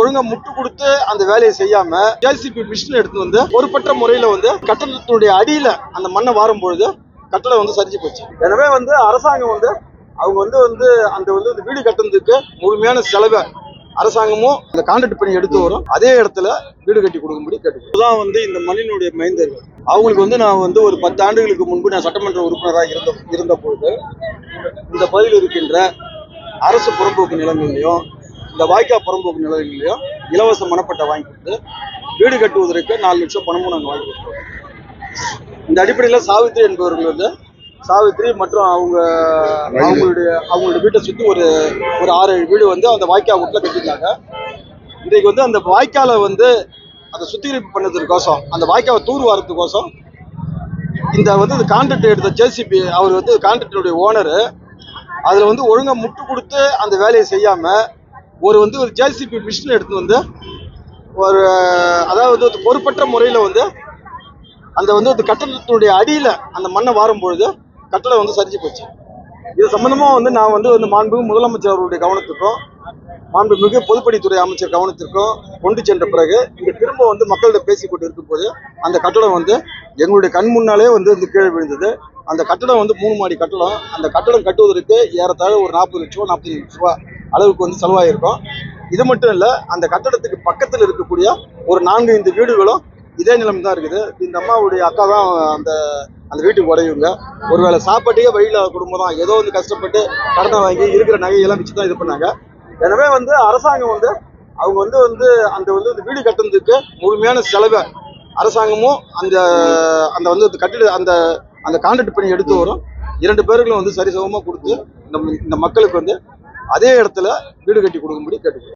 ஒழுங்கா முட்டு கொடுத்து அந்த வேலையை செய்யாம ஜேசிபி மிஷின் எடுத்து வந்து பொறுப்பற்ற முறையில வந்து கட்டடத்தினுடைய அடியில அந்த மண்ணை வாரும் பொழுது கட்டடம் வந்து சரிஞ்சு போச்சு. எனவே வந்து அரசாங்கம் வந்து அவங்க வந்து வந்து அந்த வந்து இந்த வீடு கட்டுறதுக்கு முழுமையான செலவை அரசாங்கமும் அந்த கான்ட்ராக்ட் பண்ணி எடுத்து வரும். அதே இடத்துல வீடு கட்டி கொடுக்கும்படி கேட்டு தான் வந்து இந்த மண்ணினுடைய மைந்தர்கள். அவங்களுக்கு வந்து நான் வந்து ஒரு பத்து ஆண்டுகளுக்கு முன்பு நான் சட்டமன்ற உறுப்பினராக இருந்த இருந்த பொழுது இந்த பகுதியில் இருக்கின்ற அரசு புறம்போக்கு நிலங்கள்லையும் இந்த வாய்க்கா புறம்போக்கு நிலங்கள்லையும் இலவச மனப்பட்டை வாங்கி கொடுத்து வீடு கட்டுவதற்கு நாலு லட்சம் பணமும் நாங்கள் வாங்கி கொடுத்தோம் இந்த அடிப்படையில் சாவித்ரி என்பவர்கள் வந்து சாவித்ரி மற்றும் அவங்க அவங்களுடைய அவங்களுடைய வீட்டை சுற்றி ஒரு ஒரு ஆறு ஏழு வீடு வந்து அந்த வாய்க்கா வீட்டில் கட்டியிருந்தாங்க இன்றைக்கு வந்து அந்த வாய்க்காலை வந்து அதை சுத்திகரிப்பு பண்ணதுக்கோசம் அந்த வாய்க்காவை தூர் வாரத்துக்கோசம் இந்த வந்து இந்த கான்ட்ராக்ட் எடுத்த ஜேசிபி அவர் வந்து கான்ட்ராக்டருடைய ஓனரு அதில் வந்து ஒழுங்காக முட்டு கொடுத்து அந்த வேலையை செய்யாமல் ஒரு வந்து ஒரு ஜேசிபி மிஷின் எடுத்து வந்து ஒரு அதாவது பொறுப்பற்ற முறையில் வந்து அந்த வந்து அந்த கட்டடத்தினுடைய அடியில் அந்த மண்ணை வாரும்பொழுது கட்டடம் வந்து சரிஞ்சு போச்சு. இது சம்மந்தமாக வந்து நான் வந்து வந்து மாண்புமிகு முதலமைச்சர் அவருடைய கவனத்துக்கும் மாண்புமிகு பொதுப்பணித்துறை அமைச்சர் கவனத்திற்கும் கொண்டு சென்ற பிறகு இங்கே திரும்ப வந்து மக்களிடம் பேசிக் கொண்டு இருக்கும்போது அந்த கட்டடம் வந்து எங்களுடைய கண் முன்னாலே வந்து இந்த கீழே விழுந்தது. அந்த கட்டடம் வந்து மூணு மாடி கட்டடம். அந்த கட்டடம் கட்டுவதற்கு ஏறத்தாழ ஒரு நாற்பது லட்சம் நாற்பத்தஞ்சு லட்சம் ரூபா அளவுக்கு வந்து செலவாயிருக்கும். இது மட்டும் இல்லை அந்த கட்டடத்துக்கு பக்கத்தில் இருக்கக்கூடிய ஒரு நான்கு ஐந்து வீடுகளும் இதே நிலைமை தான் இருக்குது. இந்த அம்மாவுடைய அக்கா தான் அந்த அந்த வீட்டுக்கு உடையுங்க ஒருவேளை சாப்பாட்டையே வழியில் குடும்பம் தான். ஏதோ வந்து கஷ்டப்பட்டு கடனை வாங்கி இருக்கிற நகையெல்லாம் வச்சு தான் இது பண்ணாங்க. எனவே வந்து அரசாங்கம் வந்து அவங்க வந்து வந்து அந்த வந்து இந்த வீடு கட்டுறதுக்கு முழுமையான செலவை அரசாங்கமும் அந்த அந்த வந்து அந்த கட்டிட அந்த அந்த கான்ட்ராக்ட் பண்ணி எடுத்து வரும். இரண்டு பேர்களும் வந்து சரிசமமாக கொடுத்து இந்த இந்த மக்களுக்கு வந்து அதே இடத்துல வீடு கட்டி கொடுக்கும்படி கேட்டுக்கிறோம்